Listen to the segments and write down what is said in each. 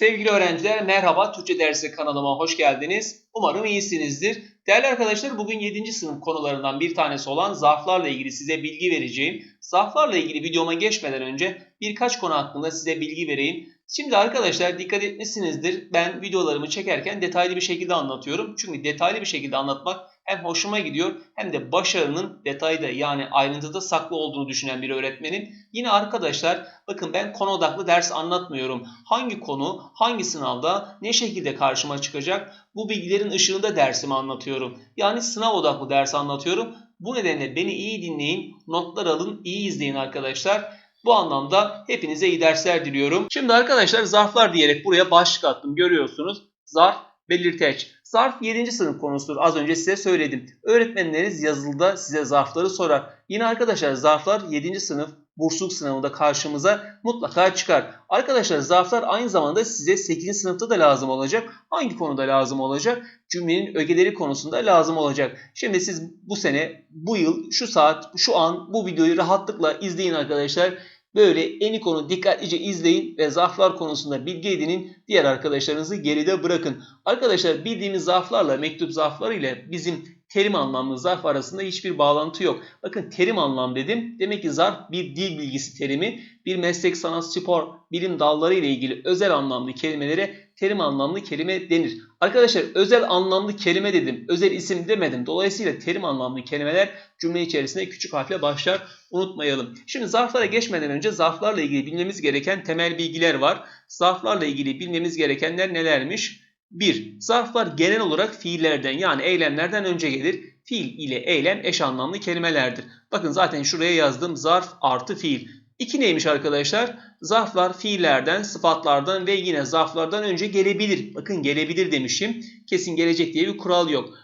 Sevgili öğrenciler merhaba Türkçe dersi kanalıma hoş geldiniz. Umarım iyisinizdir. Değerli arkadaşlar bugün 7. sınıf konularından bir tanesi olan zarflarla ilgili size bilgi vereceğim. Zarflarla ilgili videoma geçmeden önce birkaç konu hakkında size bilgi vereyim. Şimdi arkadaşlar dikkat etmişsinizdir. Ben videolarımı çekerken detaylı bir şekilde anlatıyorum. Çünkü detaylı bir şekilde anlatmak hem hoşuma gidiyor hem de başarının detayda yani ayrıntıda saklı olduğunu düşünen bir öğretmenim. Yine arkadaşlar bakın ben konu odaklı ders anlatmıyorum. Hangi konu hangi sınavda ne şekilde karşıma çıkacak bu bilgilerin ışığında dersimi anlatıyorum. Yani sınav odaklı ders anlatıyorum. Bu nedenle beni iyi dinleyin, notlar alın, iyi izleyin arkadaşlar. Bu anlamda hepinize iyi dersler diliyorum. Şimdi arkadaşlar zarflar diyerek buraya başlık attım görüyorsunuz. Zarf, belirteç. Zarf 7. sınıf konusudur. Az önce size söyledim. Öğretmenleriniz yazılıda size zarfları sorar. Yine arkadaşlar zarflar 7. sınıf bursluluk sınavında karşımıza mutlaka çıkar. Arkadaşlar zarflar aynı zamanda size 8. sınıfta da lazım olacak. Hangi konuda lazım olacak? Cümlenin ögeleri konusunda lazım olacak. Şimdi siz bu sene, bu yıl, şu saat, şu an bu videoyu rahatlıkla izleyin arkadaşlar. Böyle eni konu dikkatlice izleyin ve zarflar konusunda bilgi edinin. Diğer arkadaşlarınızı geride bırakın. Arkadaşlar bildiğimiz zarflarla, mektup zarfları ile bizim terim anlamlı zarf arasında hiçbir bağlantı yok. Bakın terim anlam dedim. Demek ki zarf bir dil bilgisi terimi. Bir meslek, sanat, spor, bilim dalları ile ilgili özel anlamlı kelimelere terim anlamlı kelime denir. Arkadaşlar özel anlamlı kelime dedim. Özel isim demedim. Dolayısıyla terim anlamlı kelimeler cümle içerisinde küçük harfle başlar. Unutmayalım. Şimdi zarflara geçmeden önce zarflarla ilgili bilmemiz gereken temel bilgiler var. Zarflarla ilgili bilmemiz gerekenler nelermiş? 1. Zarflar genel olarak fiillerden yani eylemlerden önce gelir. Fiil ile eylem eş anlamlı kelimelerdir. Bakın zaten şuraya yazdım zarf artı fiil. 2 neymiş arkadaşlar? Zarflar fiillerden, sıfatlardan ve yine zarflardan önce gelebilir. Bakın gelebilir demişim. Kesin gelecek diye bir kural yok.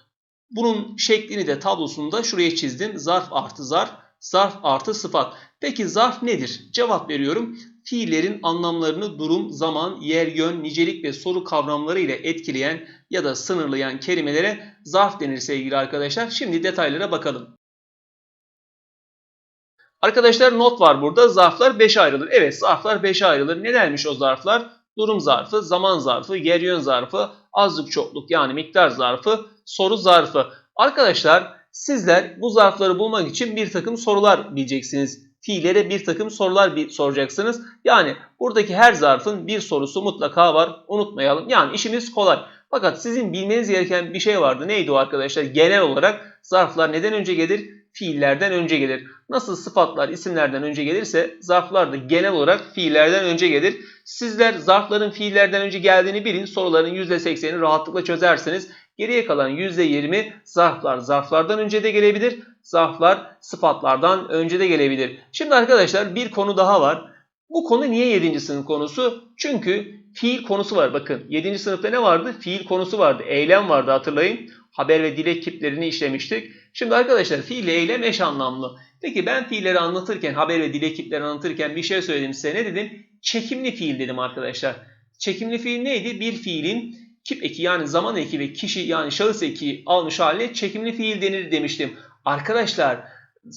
Bunun şeklini de tablosunda şuraya çizdim. Zarf artı zarf, zarf artı sıfat. Peki zarf nedir? Cevap veriyorum. Fiillerin anlamlarını durum, zaman, yer, yön, nicelik ve soru kavramları ile etkileyen ya da sınırlayan kelimelere zarf denir sevgili arkadaşlar. Şimdi detaylara bakalım. Arkadaşlar not var burada. Zarflar 5'e ayrılır. Evet zarflar 5'e ayrılır. Nelermiş o zarflar? Durum zarfı, zaman zarfı, yer yön zarfı, azlık çokluk yani miktar zarfı, soru zarfı. Arkadaşlar sizler bu zarfları bulmak için bir takım sorular bileceksiniz. Fiillere bir takım sorular bir soracaksınız. Yani buradaki her zarfın bir sorusu mutlaka var. Unutmayalım. Yani işimiz kolay. Fakat sizin bilmeniz gereken bir şey vardı. Neydi o arkadaşlar? Genel olarak zarflar neden önce gelir? Fiillerden önce gelir. Nasıl sıfatlar isimlerden önce gelirse zarflar da genel olarak fiillerden önce gelir. Sizler zarfların fiillerden önce geldiğini bilin. Soruların %80'ini rahatlıkla çözersiniz. Geriye kalan %20 zarflar zarflardan önce de gelebilir. Zarflar sıfatlardan önce de gelebilir. Şimdi arkadaşlar bir konu daha var. Bu konu niye 7. sınıf konusu? Çünkü fiil konusu var. Bakın 7. sınıfta ne vardı? Fiil konusu vardı. Eylem vardı hatırlayın. Haber ve dilek kiplerini işlemiştik. Şimdi arkadaşlar fiil eylem eş anlamlı. Peki ben fiilleri anlatırken, haber ve dilek kipleri anlatırken bir şey söyledim size. Ne dedim? Çekimli fiil dedim arkadaşlar. Çekimli fiil neydi? Bir fiilin kip eki yani zaman eki ve kişi yani şahıs eki almış haline çekimli fiil denir demiştim. Arkadaşlar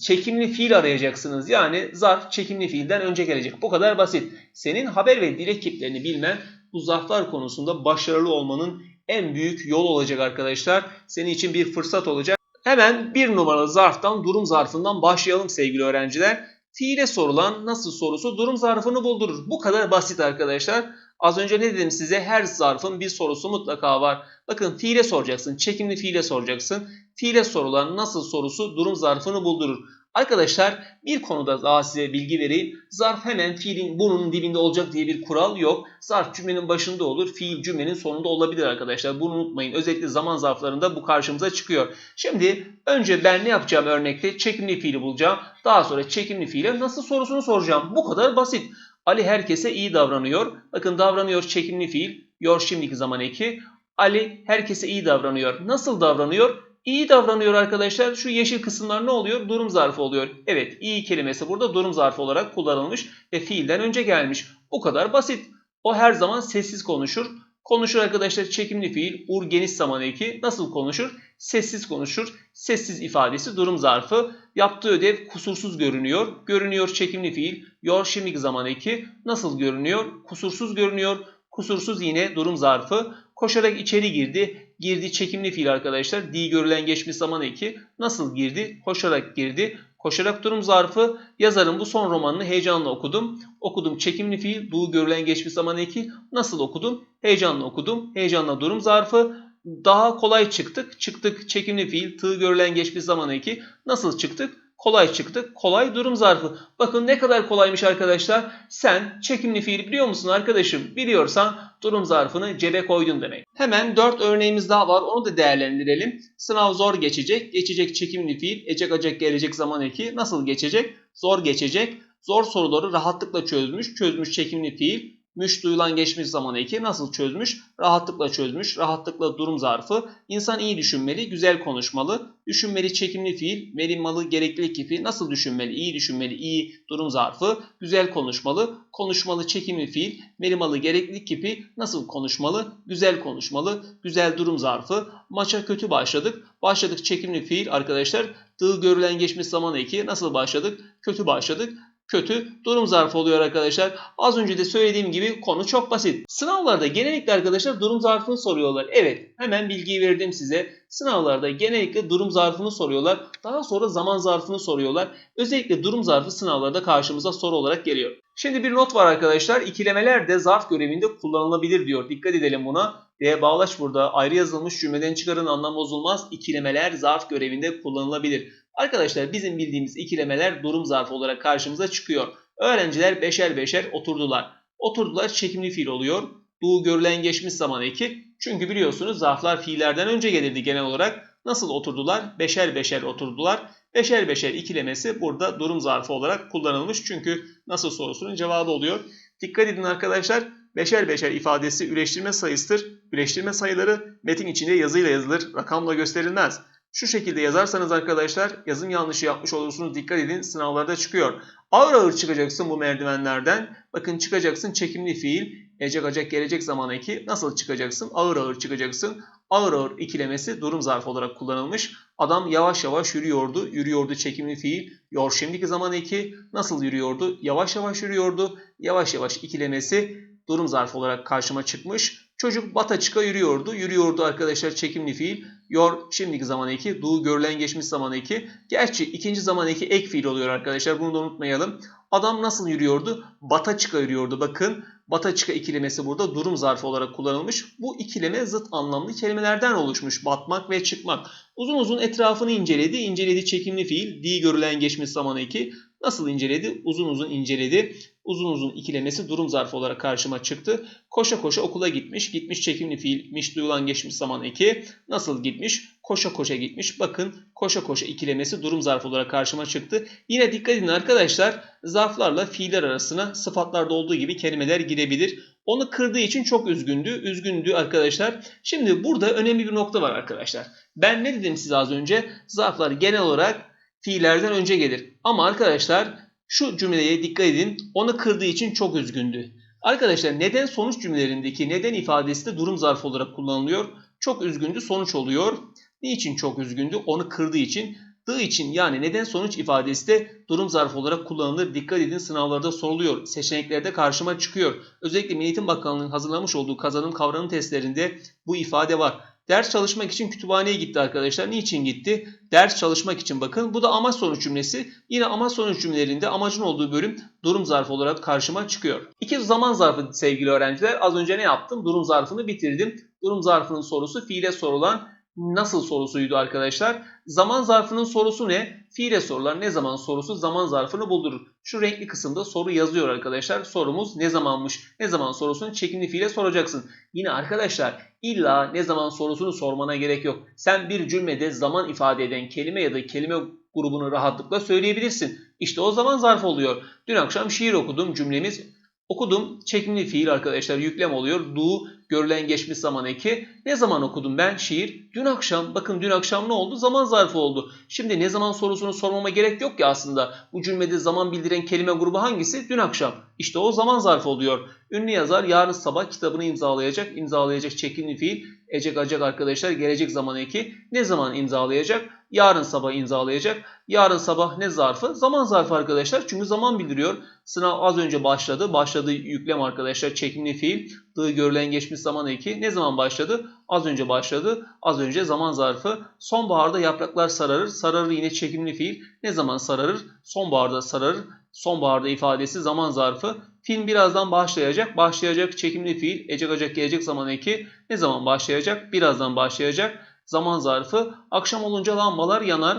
çekimli fiil arayacaksınız. Yani zarf çekimli fiilden önce gelecek. Bu kadar basit. Senin haber ve dilek kiplerini bilmen bu zarflar konusunda başarılı olmanın en büyük yol olacak arkadaşlar. Senin için bir fırsat olacak. Hemen bir numaralı zarftan durum zarfından başlayalım sevgili öğrenciler. Fiile sorulan nasıl sorusu durum zarfını buldurur. Bu kadar basit arkadaşlar. Az önce ne dedim size? Her zarfın bir sorusu mutlaka var. Bakın fiile soracaksın. Çekimli fiile soracaksın. Fiile sorulan nasıl sorusu durum zarfını buldurur. Arkadaşlar bir konuda daha size bilgi vereyim. Zarf hemen fiilin bunun dibinde olacak diye bir kural yok. Zarf cümlenin başında olur. Fiil cümlenin sonunda olabilir arkadaşlar. Bunu unutmayın. Özellikle zaman zarflarında bu karşımıza çıkıyor. Şimdi önce ben ne yapacağım örnekte? Çekimli fiili bulacağım. Daha sonra çekimli fiile nasıl sorusunu soracağım. Bu kadar basit. Ali herkese iyi davranıyor. Bakın davranıyor çekimli fiil. Yor şimdiki zaman eki. Ali herkese iyi davranıyor. Nasıl davranıyor? İyi davranıyor arkadaşlar. Şu yeşil kısımlar ne oluyor? Durum zarfı oluyor. Evet iyi kelimesi burada durum zarfı olarak kullanılmış ve fiilden önce gelmiş. Bu kadar basit. O her zaman sessiz konuşur. Konuşur arkadaşlar çekimli fiil. Ur geniş zaman eki. Nasıl konuşur? Sessiz konuşur. Sessiz ifadesi durum zarfı. Yaptığı ödev kusursuz görünüyor. Görünüyor çekimli fiil. Yor şimdiki zaman eki. Nasıl görünüyor? Kusursuz görünüyor. Kusursuz yine durum zarfı. Koşarak içeri girdi. Girdi çekimli fiil arkadaşlar. Di görülen geçmiş zaman eki. Nasıl girdi? Koşarak girdi. Koşarak durum zarfı. Yazarın bu son romanını heyecanla okudum. Okudum çekimli fiil. Du görülen geçmiş zaman eki. Nasıl okudum? Heyecanla okudum. Heyecanla durum zarfı. Daha kolay çıktık. Çıktık çekimli fiil. Tığ görülen geçmiş zaman eki. Nasıl çıktık? Kolay çıktı. Kolay durum zarfı. Bakın ne kadar kolaymış arkadaşlar. Sen çekimli fiil biliyor musun arkadaşım? Biliyorsan durum zarfını cebe koydun demek. Hemen 4 örneğimiz daha var. Onu da değerlendirelim. Sınav zor geçecek. Geçecek çekimli fiil. Ecek acek gelecek zaman eki. Nasıl geçecek? Zor geçecek. Zor soruları rahatlıkla çözmüş. Çözmüş çekimli fiil. Müş duyulan geçmiş zaman eki nasıl çözmüş? Rahatlıkla çözmüş. Rahatlıkla durum zarfı. İnsan iyi düşünmeli, güzel konuşmalı. Düşünmeli çekimli fiil, verilmalı gereklilik kipi. Nasıl düşünmeli? İyi düşünmeli, iyi durum zarfı. Güzel konuşmalı. Konuşmalı çekimli fiil, verilmalı gereklilik kipi. Nasıl konuşmalı? Güzel konuşmalı. Güzel durum zarfı. Maça kötü başladık. Başladık çekimli fiil arkadaşlar. Dığı görülen geçmiş zaman eki. Nasıl başladık? Kötü başladık kötü durum zarfı oluyor arkadaşlar. Az önce de söylediğim gibi konu çok basit. Sınavlarda genellikle arkadaşlar durum zarfını soruyorlar. Evet hemen bilgiyi verdim size. Sınavlarda genellikle durum zarfını soruyorlar. Daha sonra zaman zarfını soruyorlar. Özellikle durum zarfı sınavlarda karşımıza soru olarak geliyor. Şimdi bir not var arkadaşlar. İkilemeler de zarf görevinde kullanılabilir diyor. Dikkat edelim buna. D bağlaç burada ayrı yazılmış cümleden çıkarın anlam bozulmaz. İkilemeler zarf görevinde kullanılabilir. Arkadaşlar bizim bildiğimiz ikilemeler durum zarfı olarak karşımıza çıkıyor. Öğrenciler beşer beşer oturdular. Oturdular çekimli fiil oluyor. Bu görülen geçmiş zaman eki. Çünkü biliyorsunuz zarflar fiillerden önce gelirdi genel olarak. Nasıl oturdular? Beşer beşer oturdular. Beşer beşer ikilemesi burada durum zarfı olarak kullanılmış. Çünkü nasıl sorusunun cevabı oluyor. Dikkat edin arkadaşlar. Beşer beşer ifadesi üreştirme sayısıdır. Üreştirme sayıları metin içinde yazıyla yazılır, rakamla gösterilmez. Şu şekilde yazarsanız arkadaşlar yazım yanlışı yapmış olursunuz. Dikkat edin sınavlarda çıkıyor. Ağır ağır çıkacaksın bu merdivenlerden. Bakın çıkacaksın çekimli fiil. Ecek acak gelecek zaman eki. Nasıl çıkacaksın? Ağır ağır çıkacaksın. Ağır ağır ikilemesi durum zarfı olarak kullanılmış. Adam yavaş yavaş yürüyordu. Yürüyordu çekimli fiil. Yor şimdiki zaman eki. Nasıl yürüyordu? Yavaş yavaş yürüyordu. Yavaş yavaş ikilemesi durum zarfı olarak karşıma çıkmış. Çocuk bata çıka yürüyordu. Yürüyordu arkadaşlar çekimli fiil. Yor şimdiki zaman eki. Du görülen geçmiş zaman eki. Gerçi ikinci zaman eki ek fiil oluyor arkadaşlar. Bunu da unutmayalım. Adam nasıl yürüyordu? Bata çıka yürüyordu. Bakın bata çıka ikilemesi burada durum zarfı olarak kullanılmış. Bu ikileme zıt anlamlı kelimelerden oluşmuş. Batmak ve çıkmak. Uzun uzun etrafını inceledi. İnceledi çekimli fiil. Di görülen geçmiş zaman eki. Nasıl inceledi? Uzun uzun inceledi. Uzun uzun ikilemesi durum zarfı olarak karşıma çıktı. Koşa koşa okula gitmiş. Gitmiş çekimli fiilmiş duyulan geçmiş zaman eki. Nasıl gitmiş? Koşa koşa gitmiş. Bakın koşa koşa ikilemesi durum zarfı olarak karşıma çıktı. Yine dikkat edin arkadaşlar. Zarflarla fiiller arasına sıfatlarda olduğu gibi kelimeler girebilir. Onu kırdığı için çok üzgündü. Üzgündü arkadaşlar. Şimdi burada önemli bir nokta var arkadaşlar. Ben ne dedim size az önce? Zarflar genel olarak fiillerden önce gelir. Ama arkadaşlar şu cümleye dikkat edin. Onu kırdığı için çok üzgündü. Arkadaşlar neden sonuç cümlelerindeki neden ifadesi de durum zarfı olarak kullanılıyor. Çok üzgündü sonuç oluyor. Niçin çok üzgündü? Onu kırdığı için. Dı için yani neden sonuç ifadesi de durum zarfı olarak kullanılır. Dikkat edin sınavlarda soruluyor. Seçeneklerde karşıma çıkıyor. Özellikle Milli Eğitim Bakanlığı'nın hazırlamış olduğu kazanım kavramı testlerinde bu ifade var. Ders çalışmak için kütüphaneye gitti arkadaşlar. Niçin gitti? Ders çalışmak için bakın. Bu da amaç sonuç cümlesi. Yine amaç sonuç cümlelerinde amacın olduğu bölüm durum zarfı olarak karşıma çıkıyor. İki zaman zarfı sevgili öğrenciler. Az önce ne yaptım? Durum zarfını bitirdim. Durum zarfının sorusu fiile sorulan nasıl sorusuydu arkadaşlar. Zaman zarfının sorusu ne? Fiile sorular ne zaman sorusu zaman zarfını buldurur. Şu renkli kısımda soru yazıyor arkadaşlar. Sorumuz ne zamanmış? Ne zaman sorusunu çekimli fiile soracaksın. Yine arkadaşlar illa ne zaman sorusunu sormana gerek yok. Sen bir cümlede zaman ifade eden kelime ya da kelime grubunu rahatlıkla söyleyebilirsin. İşte o zaman zarf oluyor. Dün akşam şiir okudum cümlemiz Okudum. Çekimli fiil arkadaşlar yüklem oluyor. Du görülen geçmiş zaman eki. Ne zaman okudum ben şiir? Dün akşam. Bakın dün akşam ne oldu? Zaman zarfı oldu. Şimdi ne zaman sorusunu sormama gerek yok ki aslında. Bu cümlede zaman bildiren kelime grubu hangisi? Dün akşam. İşte o zaman zarfı oluyor. Ünlü yazar yarın sabah kitabını imzalayacak. İmzalayacak çekimli fiil. Ecek acak arkadaşlar gelecek zaman eki. Ne zaman imzalayacak? Yarın sabah imzalayacak. Yarın sabah ne zarfı? Zaman zarfı arkadaşlar. Çünkü zaman bildiriyor. Sınav az önce başladı. Başladı yüklem arkadaşlar. Çekimli fiil. Dı görülen geçmiş zaman eki. Ne zaman başladı? Az önce başladı. Az önce zaman zarfı. Sonbaharda yapraklar sararır. Sararır yine çekimli fiil. Ne zaman sararır? Sonbaharda sararır. Sonbaharda ifadesi zaman zarfı. Film birazdan başlayacak. Başlayacak çekimli fiil. Ecek acak gelecek zaman eki. Ne zaman başlayacak? Birazdan başlayacak. Zaman zarfı. Akşam olunca lambalar yanar.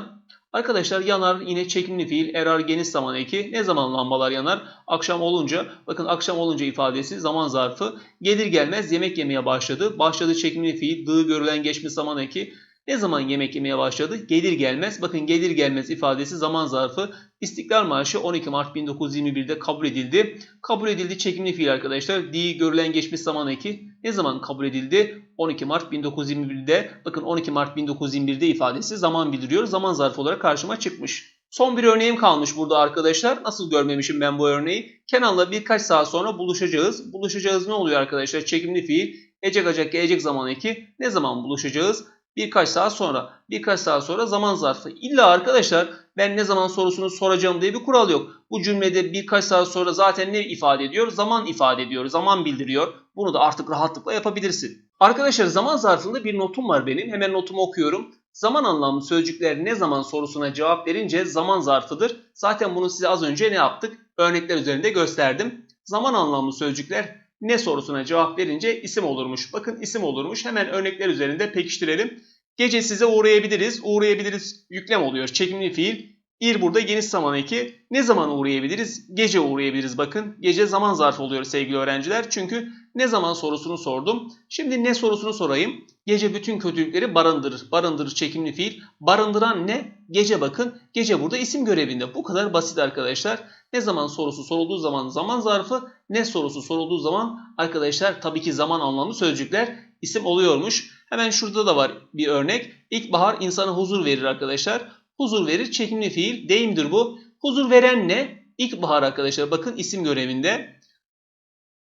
Arkadaşlar yanar yine çekimli fiil erar geniş zaman eki. Ne zaman lambalar yanar? Akşam olunca. Bakın akşam olunca ifadesi zaman zarfı. Gelir gelmez yemek yemeye başladı. Başladı çekimli fiil. Dı görülen geçmiş zaman eki. Ne zaman yemek yemeye başladı? Gelir gelmez. Bakın gelir gelmez ifadesi zaman zarfı. İstiklal Marşı 12 Mart 1921'de kabul edildi. Kabul edildi çekimli fiil arkadaşlar. Di görülen geçmiş zaman eki. Ne zaman kabul edildi? 12 Mart 1921'de. Bakın 12 Mart 1921'de ifadesi zaman bildiriyor. Zaman zarfı olarak karşıma çıkmış. Son bir örneğim kalmış burada arkadaşlar. Nasıl görmemişim ben bu örneği? Kenan'la birkaç saat sonra buluşacağız. Buluşacağız ne oluyor arkadaşlar? Çekimli fiil. Ecek acak gelecek zaman eki. Ne zaman buluşacağız? Birkaç saat sonra. Birkaç saat sonra zaman zarfı. İlla arkadaşlar ben ne zaman sorusunu soracağım diye bir kural yok. Bu cümlede birkaç saat sonra zaten ne ifade ediyor? Zaman ifade ediyor. Zaman bildiriyor. Bunu da artık rahatlıkla yapabilirsin. Arkadaşlar zaman zarfında bir notum var benim. Hemen notumu okuyorum. Zaman anlamlı sözcükler ne zaman sorusuna cevap verince zaman zarfıdır. Zaten bunu size az önce ne yaptık? Örnekler üzerinde gösterdim. Zaman anlamlı sözcükler ne sorusuna cevap verince isim olurmuş. Bakın isim olurmuş. Hemen örnekler üzerinde pekiştirelim. Gece size uğrayabiliriz. Uğrayabiliriz yüklem oluyor. Çekimli fiil. İr burada geniş zaman eki. Ne zaman uğrayabiliriz? Gece uğrayabiliriz bakın. Gece zaman zarfı oluyor sevgili öğrenciler. Çünkü ne zaman sorusunu sordum. Şimdi ne sorusunu sorayım. Gece bütün kötülükleri barındırır. Barındırır çekimli fiil. Barındıran ne? Gece bakın. Gece burada isim görevinde. Bu kadar basit arkadaşlar. Ne zaman sorusu sorulduğu zaman zaman zarfı. Ne sorusu sorulduğu zaman arkadaşlar tabii ki zaman anlamlı sözcükler isim oluyormuş. Hemen şurada da var bir örnek. İlkbahar insana huzur verir arkadaşlar. Huzur verir çekimli fiil. Deyimdir bu. Huzur veren ne? İlkbahar arkadaşlar. Bakın isim görevinde.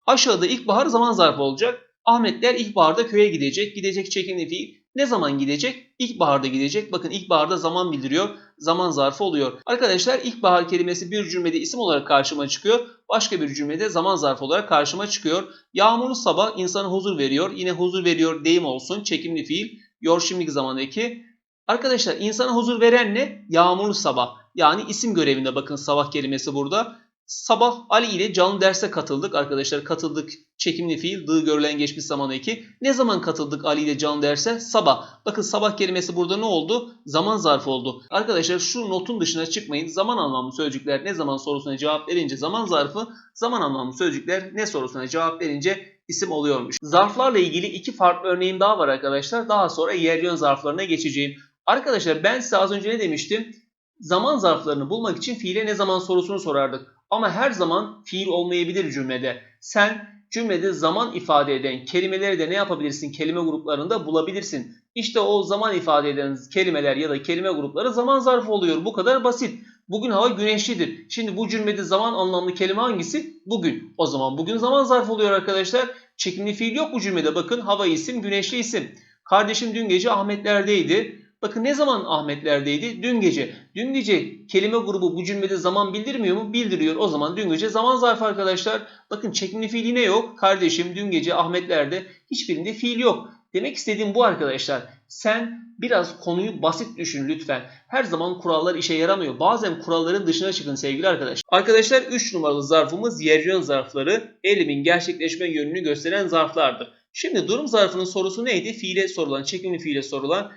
Aşağıda ilkbahar zaman zarfı olacak. Ahmetler ilkbaharda köye gidecek. Gidecek çekimli fiil. Ne zaman gidecek? İlkbaharda gidecek. Bakın ilkbaharda zaman bildiriyor. Zaman zarfı oluyor. Arkadaşlar ilkbahar kelimesi bir cümlede isim olarak karşıma çıkıyor. Başka bir cümlede zaman zarfı olarak karşıma çıkıyor. Yağmurlu sabah insana huzur veriyor. Yine huzur veriyor deyim olsun. Çekimli fiil. Yor şimdiki zamandaki. Arkadaşlar insana huzur veren ne? Yağmurlu sabah. Yani isim görevinde bakın sabah kelimesi burada. Sabah Ali ile canlı derse katıldık arkadaşlar. Katıldık çekimli fiil dı görülen geçmiş zaman eki. Ne zaman katıldık Ali ile canlı derse? Sabah. Bakın sabah kelimesi burada ne oldu? Zaman zarfı oldu. Arkadaşlar şu notun dışına çıkmayın. Zaman anlamlı sözcükler ne zaman sorusuna cevap verince zaman zarfı, zaman anlamlı sözcükler ne sorusuna cevap verince isim oluyormuş. Zarflarla ilgili iki farklı örneğim daha var arkadaşlar. Daha sonra yer yön zarflarına geçeceğim. Arkadaşlar ben size az önce ne demiştim? Zaman zarflarını bulmak için fiile ne zaman sorusunu sorardık. Ama her zaman fiil olmayabilir cümlede. Sen cümlede zaman ifade eden kelimeleri de ne yapabilirsin? Kelime gruplarında bulabilirsin. İşte o zaman ifade eden kelimeler ya da kelime grupları zaman zarfı oluyor. Bu kadar basit. Bugün hava güneşlidir. Şimdi bu cümlede zaman anlamlı kelime hangisi? Bugün. O zaman bugün zaman zarfı oluyor arkadaşlar. Çekimli fiil yok bu cümlede. Bakın hava isim, güneşli isim. Kardeşim dün gece Ahmetlerdeydi. Bakın ne zaman Ahmetlerdeydi? Dün gece. Dün gece kelime grubu bu cümlede zaman bildirmiyor mu? Bildiriyor. O zaman dün gece zaman zarfı arkadaşlar. Bakın çekimli fiil yine yok. Kardeşim dün gece Ahmetlerde hiçbirinde fiil yok. Demek istediğim bu arkadaşlar. Sen biraz konuyu basit düşün lütfen. Her zaman kurallar işe yaramıyor. Bazen kuralların dışına çıkın sevgili arkadaşlar. Arkadaşlar 3 numaralı zarfımız yer zarfları. Eylemin gerçekleşme yönünü gösteren zarflardır. Şimdi durum zarfının sorusu neydi? Fiile sorulan, çekimli fiile sorulan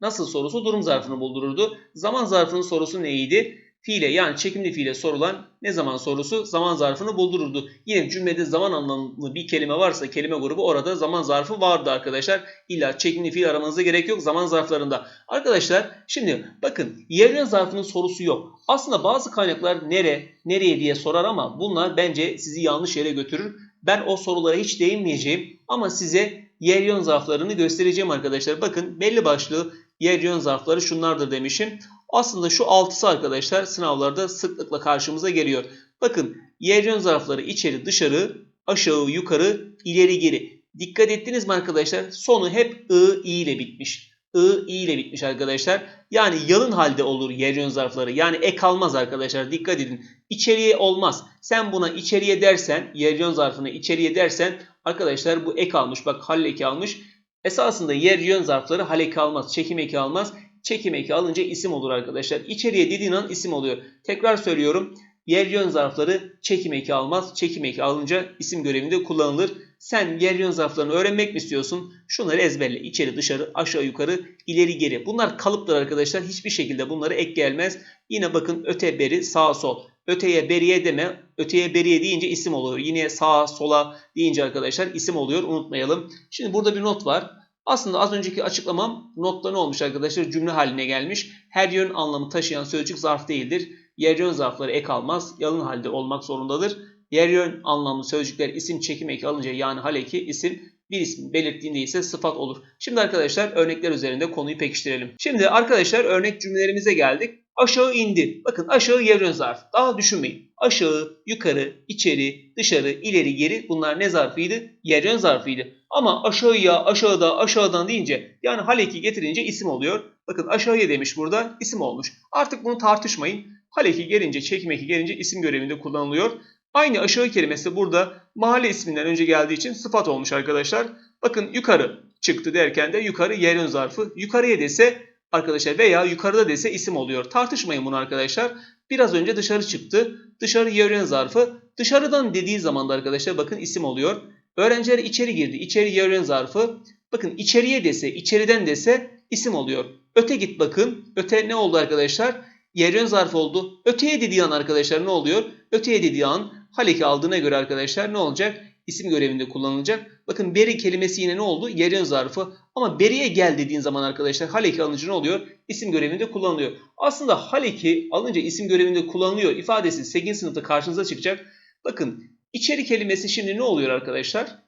Nasıl sorusu durum zarfını buldururdu. Zaman zarfının sorusu neydi? Fiile yani çekimli fiile sorulan ne zaman sorusu zaman zarfını buldururdu. Yine cümlede zaman anlamlı bir kelime varsa kelime grubu orada zaman zarfı vardı arkadaşlar. İlla çekimli fiil aramanıza gerek yok zaman zarflarında. Arkadaşlar şimdi bakın yerel zarfının sorusu yok. Aslında bazı kaynaklar nere, nereye diye sorar ama bunlar bence sizi yanlış yere götürür. Ben o sorulara hiç değinmeyeceğim ama size yer yön zarflarını göstereceğim arkadaşlar. Bakın belli başlı yer yön zarfları şunlardır demişim. Aslında şu altısı arkadaşlar sınavlarda sıklıkla karşımıza geliyor. Bakın yer yön zarfları içeri dışarı, aşağı yukarı, ileri geri. Dikkat ettiniz mi arkadaşlar? Sonu hep ı, i ile bitmiş. I, i ile bitmiş arkadaşlar. Yani yalın halde olur yer yön zarfları. Yani ek almaz arkadaşlar. Dikkat edin. İçeriye olmaz. Sen buna içeriye dersen, yer yön zarfını içeriye dersen arkadaşlar bu ek almış. Bak hal eki almış. Esasında yer yön zarfları hal eki almaz. Çekim eki almaz. Çekim eki alınca isim olur arkadaşlar. İçeriye dediğin an isim oluyor. Tekrar söylüyorum. Yer yön zarfları çekim eki almaz. Çekim eki alınca isim görevinde kullanılır. Sen yer yön zarflarını öğrenmek mi istiyorsun? Şunları ezberle. İçeri dışarı aşağı yukarı ileri geri. Bunlar kalıplar arkadaşlar. Hiçbir şekilde bunları ek gelmez. Yine bakın öte beri sağ sol. Öteye beriye deme. Öteye beriye deyince isim oluyor. Yine sağa sola deyince arkadaşlar isim oluyor. Unutmayalım. Şimdi burada bir not var. Aslında az önceki açıklamam notta ne olmuş arkadaşlar? Cümle haline gelmiş. Her yön anlamı taşıyan sözcük zarf değildir. Yer yön zarfları ek almaz. Yalın halde olmak zorundadır. Yer yön anlamlı sözcükler isim çekim eki alınca yani hal eki isim bir ismin belirttiğinde ise sıfat olur. Şimdi arkadaşlar örnekler üzerinde konuyu pekiştirelim. Şimdi arkadaşlar örnek cümlelerimize geldik. Aşağı indi. Bakın aşağı yön zarf. Daha düşünmeyin. Aşağı, yukarı, içeri, dışarı, ileri, geri bunlar ne zarfıydı? Yön zarfıydı. Ama aşağıya, aşağıda, aşağıdan deyince yani hal eki getirince isim oluyor. Bakın aşağıya demiş burada isim olmuş. Artık bunu tartışmayın. Hal eki gelince, çekim eki gelince isim görevinde kullanılıyor. Aynı aşağı kelimesi burada mahalle isminden önce geldiği için sıfat olmuş arkadaşlar. Bakın yukarı çıktı derken de yukarı yer ön zarfı. Yukarıya dese arkadaşlar veya yukarıda dese isim oluyor. Tartışmayın bunu arkadaşlar. Biraz önce dışarı çıktı. Dışarı yer ön zarfı. Dışarıdan dediği zaman da arkadaşlar bakın isim oluyor. Öğrenciler içeri girdi. İçeri yer ön zarfı. Bakın içeriye dese, içeriden dese isim oluyor. Öte git bakın. Öte ne oldu arkadaşlar? Yer ön zarf oldu. Öteye dediği an arkadaşlar ne oluyor? Öteye dediği an haleki aldığına göre arkadaşlar ne olacak? İsim görevinde kullanılacak. Bakın beri kelimesi yine ne oldu? Yer ön zarfı. Ama beriye gel dediğin zaman arkadaşlar haleki alınca ne oluyor? İsim görevinde kullanılıyor. Aslında haleki alınca isim görevinde kullanılıyor ifadesi 8. sınıfta karşınıza çıkacak. Bakın içeri kelimesi şimdi ne oluyor arkadaşlar?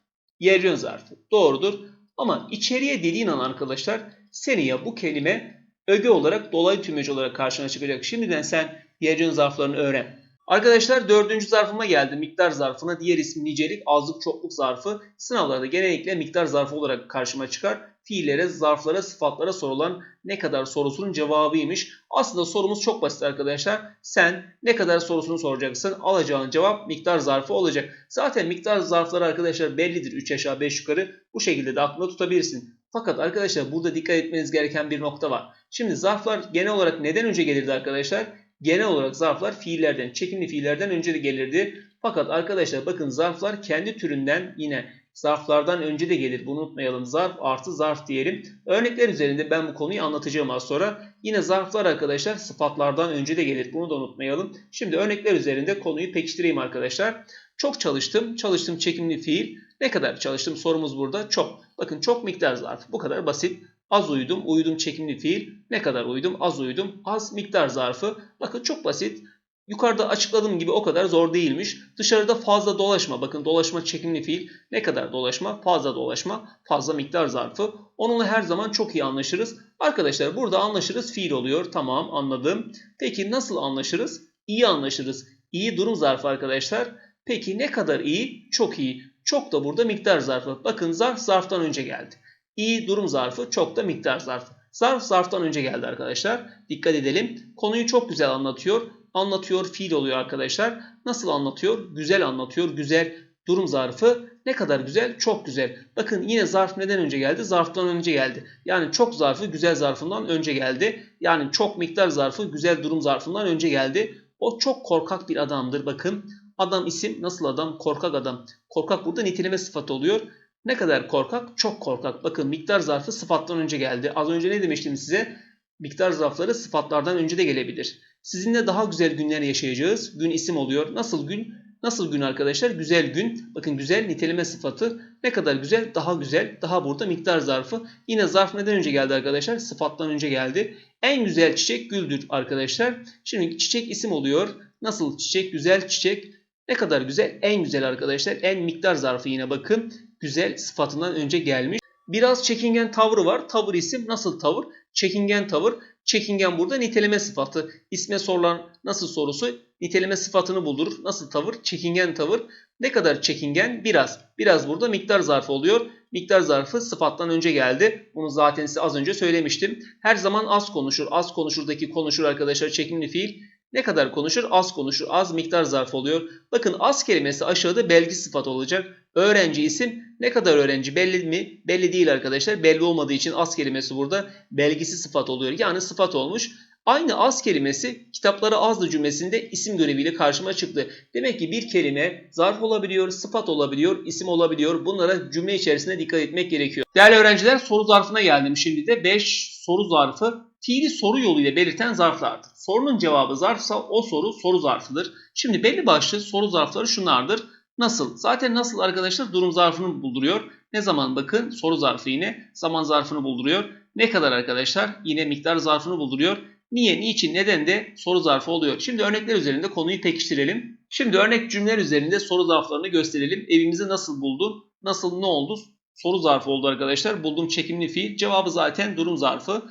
Yer yön zarfı. Doğrudur. Ama içeriye dediğin an arkadaşlar seni ya bu kelime öge olarak dolaylı tümleci olarak karşına çıkacak. Şimdiden sen yer yön zarflarını öğren. Arkadaşlar dördüncü zarfıma geldim. Miktar zarfına diğer ismi nicelik, azlık, çokluk zarfı. Sınavlarda genellikle miktar zarfı olarak karşıma çıkar. Fiillere, zarflara, sıfatlara sorulan ne kadar sorusunun cevabıymış. Aslında sorumuz çok basit arkadaşlar. Sen ne kadar sorusunu soracaksın. Alacağın cevap miktar zarfı olacak. Zaten miktar zarfları arkadaşlar bellidir. 3 aşağı 5 yukarı. Bu şekilde de aklında tutabilirsin. Fakat arkadaşlar burada dikkat etmeniz gereken bir nokta var. Şimdi zarflar genel olarak neden önce gelirdi arkadaşlar? Genel olarak zarflar fiillerden, çekimli fiillerden önce de gelirdi. Fakat arkadaşlar bakın zarflar kendi türünden yine zarflardan önce de gelir. Bunu unutmayalım. Zarf artı zarf diyelim. Örnekler üzerinde ben bu konuyu anlatacağım az sonra. Yine zarflar arkadaşlar sıfatlardan önce de gelir. Bunu da unutmayalım. Şimdi örnekler üzerinde konuyu pekiştireyim arkadaşlar. Çok çalıştım. Çalıştım çekimli fiil. Ne kadar çalıştım? Sorumuz burada. Çok. Bakın çok miktar zarf. Bu kadar basit. Az uyudum, uyudum çekimli fiil. Ne kadar uyudum? Az uyudum. Az miktar zarfı. Bakın çok basit. Yukarıda açıkladığım gibi o kadar zor değilmiş. Dışarıda fazla dolaşma. Bakın dolaşma çekimli fiil. Ne kadar dolaşma? Fazla dolaşma. Fazla miktar zarfı. Onunla her zaman çok iyi anlaşırız. Arkadaşlar burada anlaşırız fiil oluyor. Tamam anladım. Peki nasıl anlaşırız? İyi anlaşırız. İyi durum zarfı arkadaşlar. Peki ne kadar iyi? Çok iyi. Çok da burada miktar zarfı. Bakın zarf zarftan önce geldi. İyi durum zarfı çok da miktar zarfı. Zarf zarftan önce geldi arkadaşlar. Dikkat edelim. Konuyu çok güzel anlatıyor. Anlatıyor fiil oluyor arkadaşlar. Nasıl anlatıyor? Güzel anlatıyor. Güzel durum zarfı. Ne kadar güzel? Çok güzel. Bakın yine zarf neden önce geldi? Zarftan önce geldi. Yani çok zarfı güzel zarfından önce geldi. Yani çok miktar zarfı güzel durum zarfından önce geldi. O çok korkak bir adamdır. Bakın adam isim nasıl adam? Korkak adam. Korkak burada niteleme sıfatı oluyor. Ne kadar korkak? Çok korkak. Bakın miktar zarfı sıfattan önce geldi. Az önce ne demiştim size? Miktar zarfları sıfatlardan önce de gelebilir. Sizinle daha güzel günler yaşayacağız. Gün isim oluyor. Nasıl gün? Nasıl gün arkadaşlar? Güzel gün. Bakın güzel niteleme sıfatı. Ne kadar güzel? Daha güzel. Daha burada miktar zarfı. Yine zarf neden önce geldi arkadaşlar? Sıfattan önce geldi. En güzel çiçek güldür arkadaşlar. Şimdi çiçek isim oluyor. Nasıl çiçek? Güzel çiçek. Ne kadar güzel? En güzel arkadaşlar. En miktar zarfı yine bakın. Güzel sıfatından önce gelmiş. Biraz çekingen tavrı var. Tavır isim. Nasıl tavır? Çekingen tavır. Çekingen burada niteleme sıfatı. İsme sorulan nasıl sorusu niteleme sıfatını buldurur. Nasıl tavır? Çekingen tavır. Ne kadar çekingen? Biraz. Biraz burada miktar zarfı oluyor. Miktar zarfı sıfattan önce geldi. Bunu zaten size az önce söylemiştim. Her zaman az konuşur. Az konuşurdaki konuşur arkadaşlar çekimli fiil. Ne kadar konuşur? Az konuşur. Az miktar zarfı oluyor. Bakın az kelimesi aşağıda belgi sıfat olacak. Öğrenci isim ne kadar öğrenci belli mi? Belli değil arkadaşlar. Belli olmadığı için az kelimesi burada belgisi sıfat oluyor. Yani sıfat olmuş. Aynı az kelimesi kitapları azdı cümlesinde isim göreviyle karşıma çıktı. Demek ki bir kelime zarf olabiliyor, sıfat olabiliyor, isim olabiliyor. Bunlara cümle içerisinde dikkat etmek gerekiyor. Değerli öğrenciler soru zarfına geldim şimdi de. 5 soru zarfı fiili soru yoluyla belirten zarflardır. Sorunun cevabı zarfsa o soru soru zarfıdır. Şimdi belli başlı soru zarfları şunlardır. Nasıl? Zaten nasıl arkadaşlar durum zarfını bulduruyor. Ne zaman bakın soru zarfı yine zaman zarfını bulduruyor. Ne kadar arkadaşlar? Yine miktar zarfını bulduruyor. Niye, niçin, neden de soru zarfı oluyor. Şimdi örnekler üzerinde konuyu pekiştirelim. Şimdi örnek cümleler üzerinde soru zarflarını gösterelim. Evimizi nasıl buldun? Nasıl ne oldu? Soru zarfı oldu arkadaşlar. Buldum çekimli fiil. Cevabı zaten durum zarfı.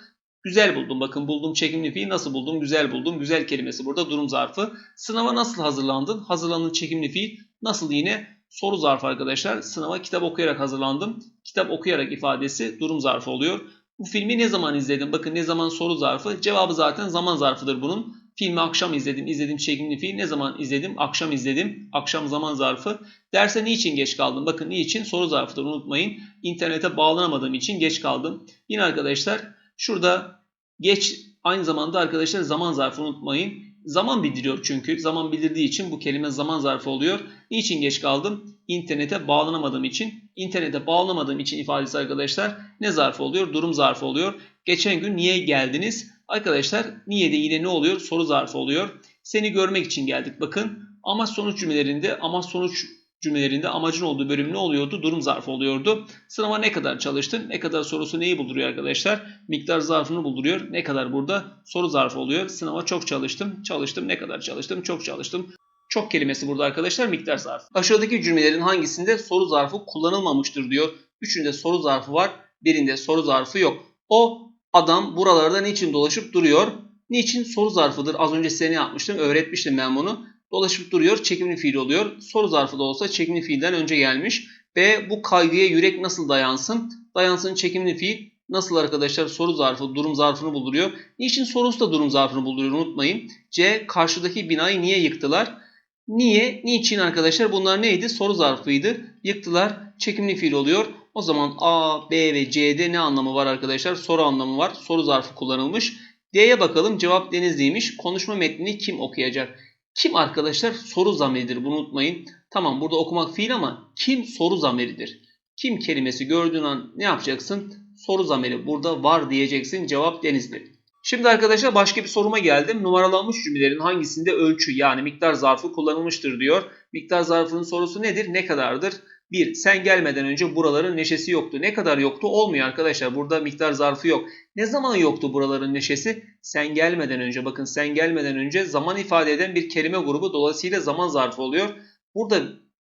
Güzel buldum. Bakın buldum çekimli fiil. Nasıl buldum? Güzel buldum. Güzel kelimesi burada durum zarfı. Sınava nasıl hazırlandın? Hazırlandın çekimli fiil. Nasıl yine? Soru zarfı arkadaşlar. Sınava kitap okuyarak hazırlandım. Kitap okuyarak ifadesi durum zarfı oluyor. Bu filmi ne zaman izledim? Bakın ne zaman soru zarfı. Cevabı zaten zaman zarfıdır bunun. Filmi akşam izledim. İzledim çekimli film. Ne zaman izledim? Akşam izledim. Akşam zaman zarfı. Derse niçin geç kaldım? Bakın niçin? Soru zarfıdır unutmayın. İnternete bağlanamadığım için geç kaldım. Yine arkadaşlar şurada geç aynı zamanda arkadaşlar zaman zarfı unutmayın. Zaman bildiriyor çünkü. Zaman bildirdiği için bu kelime zaman zarfı oluyor. Niçin geç kaldım? İnternete bağlanamadığım için. İnternete bağlanamadığım için ifadesi arkadaşlar ne zarfı oluyor? Durum zarfı oluyor. Geçen gün niye geldiniz? Arkadaşlar niye de yine ne oluyor? Soru zarfı oluyor. Seni görmek için geldik. Bakın ama sonuç cümlelerinde ama sonuç cümlelerinde amacın olduğu bölüm ne oluyordu? Durum zarfı oluyordu. Sınava ne kadar çalıştın? Ne kadar sorusu neyi bulduruyor arkadaşlar? Miktar zarfını bulduruyor. Ne kadar burada? Soru zarfı oluyor. Sınava çok çalıştım. Çalıştım. Ne kadar çalıştım? Çok çalıştım. Çok kelimesi burada arkadaşlar miktar zarfı. Aşağıdaki cümlelerin hangisinde soru zarfı kullanılmamıştır diyor. Üçünde soru zarfı var. Birinde soru zarfı yok. O adam buralarda niçin dolaşıp duruyor? Niçin soru zarfıdır? Az önce size ne yapmıştım? Öğretmiştim ben bunu. Dolaşıp duruyor. Çekimli fiil oluyor. Soru zarfı da olsa çekimli fiilden önce gelmiş. B. Bu kaygıya yürek nasıl dayansın? Dayansın çekimli fiil. Nasıl arkadaşlar soru zarfı, durum zarfını bulduruyor. Niçin sorusu da durum zarfını bulduruyor unutmayın. C. Karşıdaki binayı niye yıktılar? Niye, niçin arkadaşlar bunlar neydi? Soru zarfıydı. Yıktılar. Çekimli fiil oluyor. O zaman A, B ve C'de ne anlamı var arkadaşlar? Soru anlamı var. Soru zarfı kullanılmış. D'ye bakalım. Cevap Denizli'ymiş. Konuşma metnini kim okuyacak? Kim arkadaşlar? Soru zamiridir. Bunu unutmayın. Tamam burada okumak fiil ama kim soru zamiridir? Kim kelimesi gördüğün an ne yapacaksın? Soru zamiri. Burada var diyeceksin. Cevap Denizli. Şimdi arkadaşlar başka bir soruma geldim. Numaralanmış cümlelerin hangisinde ölçü yani miktar zarfı kullanılmıştır diyor. Miktar zarfının sorusu nedir? Ne kadardır? 1. Sen gelmeden önce buraların neşesi yoktu. Ne kadar yoktu? Olmuyor arkadaşlar. Burada miktar zarfı yok. Ne zaman yoktu buraların neşesi? Sen gelmeden önce. Bakın sen gelmeden önce zaman ifade eden bir kelime grubu dolayısıyla zaman zarfı oluyor. Burada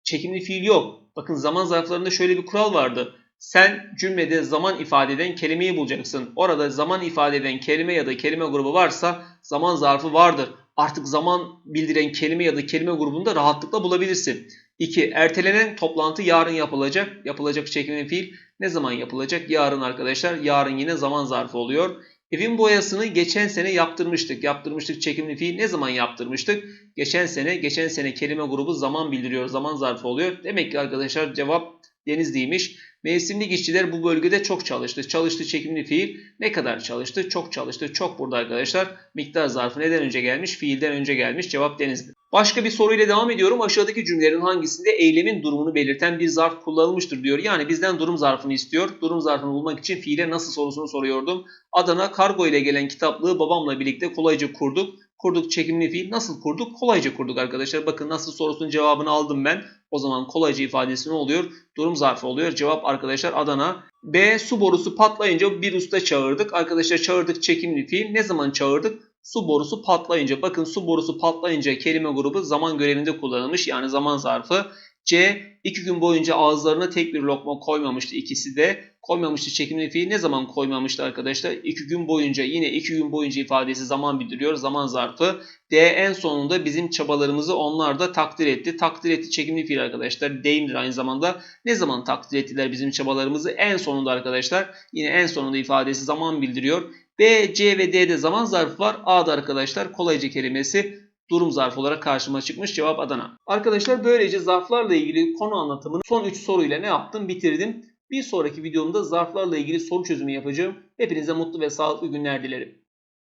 çekimli fiil yok. Bakın zaman zarflarında şöyle bir kural vardı. Sen cümlede zaman ifade eden kelimeyi bulacaksın. Orada zaman ifade eden kelime ya da kelime grubu varsa zaman zarfı vardır. Artık zaman bildiren kelime ya da kelime grubunu da rahatlıkla bulabilirsin. 2. Ertelenen toplantı yarın yapılacak. Yapılacak çekimli fiil ne zaman yapılacak? Yarın arkadaşlar. Yarın yine zaman zarfı oluyor. Evin boyasını geçen sene yaptırmıştık. Yaptırmıştık çekimli fiil ne zaman yaptırmıştık? Geçen sene. Geçen sene kelime grubu zaman bildiriyor. Zaman zarfı oluyor. Demek ki arkadaşlar cevap Denizli'ymiş. Mevsimlik işçiler bu bölgede çok çalıştı. Çalıştı çekimli fiil. Ne kadar çalıştı? Çok çalıştı. Çok burada arkadaşlar. Miktar zarfı neden önce gelmiş? Fiilden önce gelmiş. Cevap Denizli. Başka bir soruyla devam ediyorum. Aşağıdaki cümlelerin hangisinde eylemin durumunu belirten bir zarf kullanılmıştır diyor. Yani bizden durum zarfını istiyor. Durum zarfını bulmak için fiile nasıl sorusunu soruyordum. Adana kargo ile gelen kitaplığı babamla birlikte kolayca kurduk. Kurduk çekimli fiil. Nasıl kurduk? Kolayca kurduk arkadaşlar. Bakın nasıl sorusunun cevabını aldım ben. O zaman kolayca ifadesi ne oluyor? Durum zarfı oluyor. Cevap arkadaşlar Adana. B. Su borusu patlayınca bir usta çağırdık. Arkadaşlar çağırdık çekimli fiil. Ne zaman çağırdık? Su borusu patlayınca. Bakın su borusu patlayınca kelime grubu zaman görevinde kullanılmış. Yani zaman zarfı. C. 2 gün boyunca ağızlarına tek bir lokma koymamıştı ikisi de. Koymamıştı çekimli fiil ne zaman koymamıştı arkadaşlar? 2 gün boyunca yine 2 gün boyunca ifadesi zaman bildiriyor. Zaman zarfı. D en sonunda bizim çabalarımızı onlar da takdir etti. Takdir etti çekimli fiil arkadaşlar. Deyimdir aynı zamanda. Ne zaman takdir ettiler bizim çabalarımızı? En sonunda arkadaşlar. Yine en sonunda ifadesi zaman bildiriyor. B, C ve D'de zaman zarfı var. A'da arkadaşlar kolayca kelimesi durum zarfı olarak karşıma çıkmış. Cevap Adana. Arkadaşlar böylece zarflarla ilgili konu anlatımını son 3 soruyla ne yaptım? Bitirdim. Bir sonraki videomda zarflarla ilgili soru çözümü yapacağım. Hepinize mutlu ve sağlıklı günler dilerim.